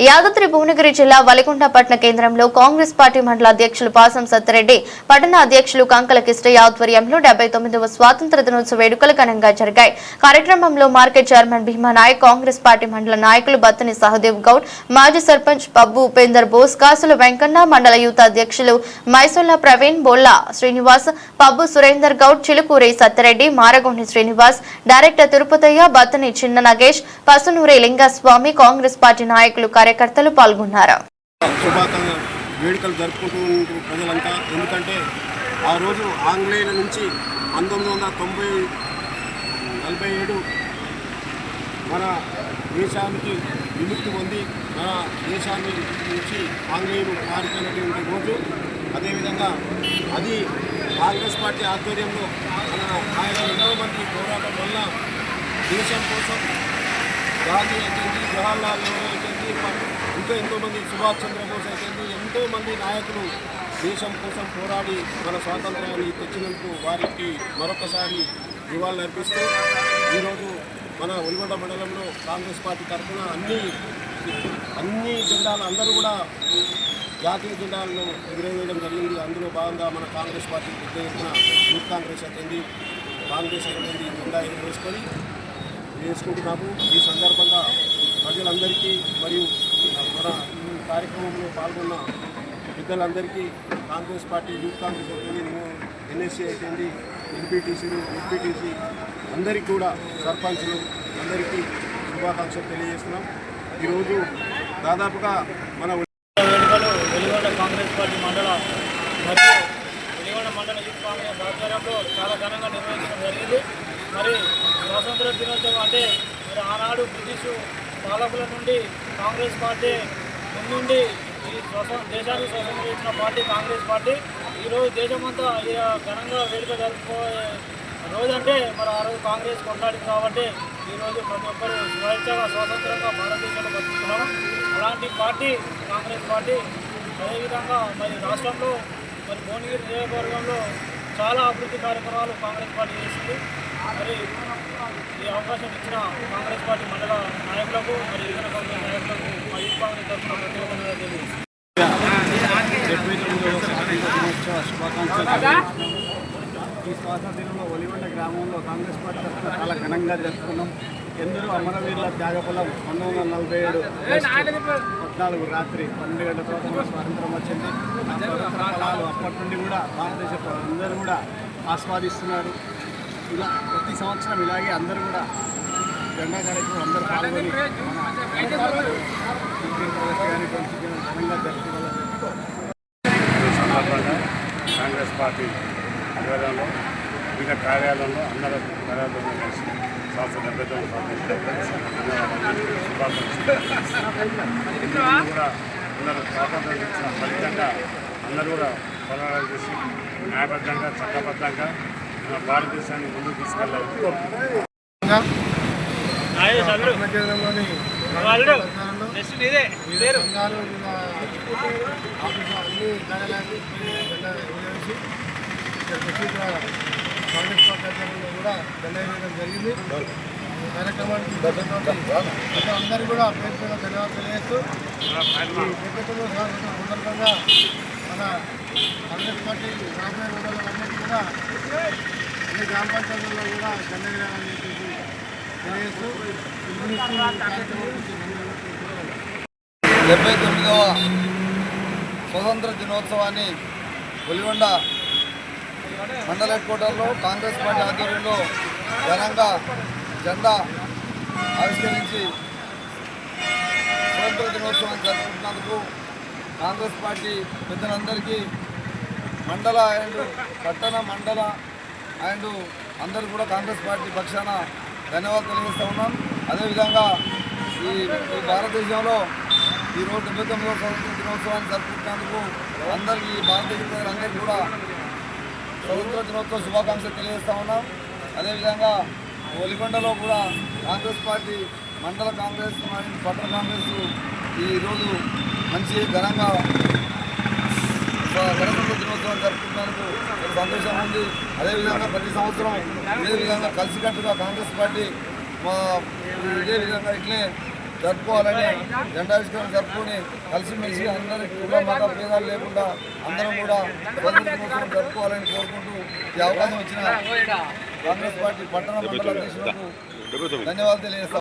యాదాద్రి భువనగిరి జిల్లా వలికొండ పట్టణ కేంద్రంలో కాంగ్రెస్ పార్టీ మండల అధ్యక్షులు పాసం సత్యరెడ్డి పట్టణ అధ్యక్షులు కంకల కిష్టయ్య ఆధ్వర్యంలో డెబ్బై తొమ్మిదవ స్వాతంత్ర దినోత్సవ వేడుకలు ఘనంగా జరిగాయి. కార్యక్రమంలో market chairman Bhima Naik Congress party మండల నాయకులు బత్తని సహదేవ్ గౌడ్ మాజీ సర్పంచ్ పబ్బు ఉపేందర్ బోస్ కాసుల వెంకన్న మండల యూత్ అధ్యక్షులు మైసొల్లా ప్రవీణ్ బొల్లా శ్రీనివాస్ పబ్బు సురేందర్ గౌడ్ చిలుకూరి సత్యరెడ్డి మారగొండి శ్రీనివాస్ డైరెక్టర్ తిరుపతయ్య బత్తని చిన్న నగేష్ పసునూరి లింగస్వామి కాంగ్రెస్ పార్టీ నాయకులు కార్యకర్తలు పాల్గొన్నారు. వేడుకలు జరుపుకుంటూ ఉంటారు ప్రజలంతా. ఎందుకంటే ఆ రోజు ఆంగ్లేయుల నుంచి పంతొమ్మిది వందల తొంభై నలభై ఏడు మన దేశానికి విముక్తి పొంది మన దేశాన్ని నుంచి ఆంగ్లేయులు పారిపోయినటువంటి రోజు. అదేవిధంగా అది కాంగ్రెస్ పార్టీ ఆధ్వర్యంలో మన ఆయన ఎంతో మంది పోరాటం వల్ల దేశం కోసం గాంధీ జవహర్లాల్ నెహ్రూ పార్టీ. ఇంకా ఎంతోమంది సుభాష్ చంద్రబోస్ అయితే ఎంతోమంది నాయకులు దేశం కోసం పోరాడి మన స్వాతంత్రాన్ని తెచ్చినందుకు వారికి మరొకసారి నివాళులు అర్పిస్తూ ఈరోజు మన ఒలిగొండ మండలంలో కాంగ్రెస్ పార్టీ తరఫున అన్ని అన్ని జెండాలు అందరూ కూడా జాతీయ జెండాలను ఎగురవేయడం జరిగింది. అందులో భాగంగా మన కాంగ్రెస్ పార్టీ పెద్ద ఎత్తున యూత్ కాంగ్రెస్ అయింది కాంగ్రెస్ అయితేంది జెండా ఎగురవేసుకొని వేసుకుంటున్నాము ఈ సందర్భంగా ప్రజలందరికీ మరియు మన ఈ కార్యక్రమంలో పాల్గొన్న పెద్దలందరికీ కాంగ్రెస్ పార్టీ యూత్ కాంగ్రెస్ అయితేంది ఎన్ఎస్సీ అయితేంది ఎంపీటీసీలు ఎంపీటీసీ అందరికీ కూడా సర్పంచ్లు అందరికీ శుభాకాంక్షలు తెలియజేస్తున్నాం. ఈరోజు దాదాపుగా మన వేడుకలు వెలిగొండ కాంగ్రెస్ పార్టీ మండల మరియు వెలిగొండ మండల యూత్ కాంగ్రెస్ ఆధ్వర్యంలో చాలా ఘనంగా నిర్వహించడం జరిగింది. మరి స్వాతంత్ర దినోత్సవం అంటే మరి ఆనాడు బ్రిటిష్ పాలకుల నుండి కాంగ్రెస్ పార్టీ ముందుండి ఈ స్వతం దేశాన్ని స్వతంత్రం చేసిన పార్టీ కాంగ్రెస్ పార్టీ. ఈరోజు దేశమంతా ఈ ఘనంగా వేడుక జరుపుకోయే రోజంటే మరి ఆ రోజు కాంగ్రెస్ కొట్లాడింది కాబట్టి ఈరోజు ప్రతి ఒక్కరు స్వేచ్ఛగా స్వతంత్రంగా భారతదేశంలో బతుకుతున్నాము అలాంటి పార్టీ కాంగ్రెస్ పార్టీ అదేవిధంగా మరి రాష్ట్రంలో మరి భువనగిరి నియోజకవర్గంలో చాలా అభివృద్ధి కార్యక్రమాలు కాంగ్రెస్ పార్టీ చేసింది. మరి ఈ అవకాశం ఇచ్చిన కాంగ్రెస్ పార్టీ మండల నాయకులకు మరి ఇతర కాంగ్రెస్ నాయకులకు మా యూత్ కాంగ్రెస్ తరఫున ప్రత్యేకంగా ఈ స్వాతంత్ర దినంలో ఒలిగొండ గ్రామంలో కాంగ్రెస్ పార్టీ తరఫున చాలా ఘనంగా జరుపుకున్నాం ఎందరో అమరవీరుల త్యాగఫలం పంతొమ్మిది వందల నలభై ఏడు పద్నాలుగు రాత్రి పన్నెండు గంటల తర్వాత స్వాతంత్రం వచ్చింది ఆ స్వాతంత్ర ఫలాలు అప్పటి నుండి కూడా భారతదేశ అందరూ కూడా ఆస్వాదిస్తున్నారు ఇలా ప్రతి సంవత్సరం ఇలాగే అందరూ కూడా జెండా కార్యక్రమం అందరూ పాల్గొని ఘనంగా జరుపుకోవాలని కాంగ్రెస్ పార్టీ ఆధ్వర్యంలో వివిధ కార్యాలయంలో అందరూ కార్యాలయంలో కలిసి సంవత్సరం డెబ్బై తొమ్మిది కూడా అందరూ స్వాతంత్రం ఇచ్చిన ఫలితంగా అందరూ కూడా పోరాటాలు చేసి న్యాయబద్ధంగా చట్టబద్ధంగా భారతదేశాన్ని ముందుకు తీసుకెళ్ళాలి. కేంద్రంలోని సంఘాలు ఆఫీసు అన్ని కార్యాలయాలు కాంగ్రెస్ పార్టీ అధ్యక్షులు కూడా జరిగింది. కార్యక్రమానికి అందరూ కూడా పేరు పేరు ధన్యవాదాలు తెలియజేస్తూ ఈ సందర్భంగా మన కాంగ్రెస్ పార్టీ రాబోయే రోజులన్నిటి కూడా అన్ని గ్రామ పంచాయతీల్లో కూడా జెండా చెప్పేసి తెలియజేస్తూ డెబ్బై తొమ్మిదవ స్వతంత్ర దినోత్సవాన్ని ఒలిగొండ మండల హెడ్ క్వార్టర్లో కాంగ్రెస్ పార్టీ ఆధ్వర్యంలో ఘనంగా జెండా ఆవిష్కరించి స్వతంత్ర దినోత్సవాన్ని జరుపుకున్నందుకు కాంగ్రెస్ పార్టీ పెద్దలందరికీ మండల అండ్ పట్టణ మండల అండ్ అందరూ కూడా కాంగ్రెస్ పార్టీ పక్షాన ధన్యవాదాలు తెలియజేస్తూ ఉన్నాం. అదేవిధంగా ఈ ఈ భారతదేశంలో ఈ రోజు డెబ్బై తొమ్మిదవ దినోత్సవాన్ని జరుపుకున్నందుకు అందరికీ భారతదేశ ప్రజలందరికీ కూడా స్వతంత్ర దినోత్సవ శుభాకాంక్షలు తెలియజేస్తూ ఉన్నాం. అదేవిధంగా ఒలిగొండలో కూడా కాంగ్రెస్ పార్టీ మండల కాంగ్రెస్ మరియు పట్టణ కాంగ్రెస్ ఈరోజు మంచి ఘనంగా గణతంత్ర దినోత్సవం జరుపుకున్నందుకు సంతోషం ఉంది. అదేవిధంగా ప్రతి సంవత్సరం ఇదే విధంగా కలిసికట్టుగా కాంగ్రెస్ పార్టీ మా ఇదే విధంగా ఇట్లే జరుపుకోవాలని జెండావిష్కరణ జరుపుకొని కలిసిమెలిసి అందరి కుల మత భేదాలు లేకుండా అందరం కూడా జరుపుకోవాలని కోరుకుంటూ ఈ అవకాశం ఇచ్చిన కాంగ్రెస్ పార్టీ పట్టణ మండల అధ్యక్షులకు ధన్యవాదాలు తెలియజేస్తాం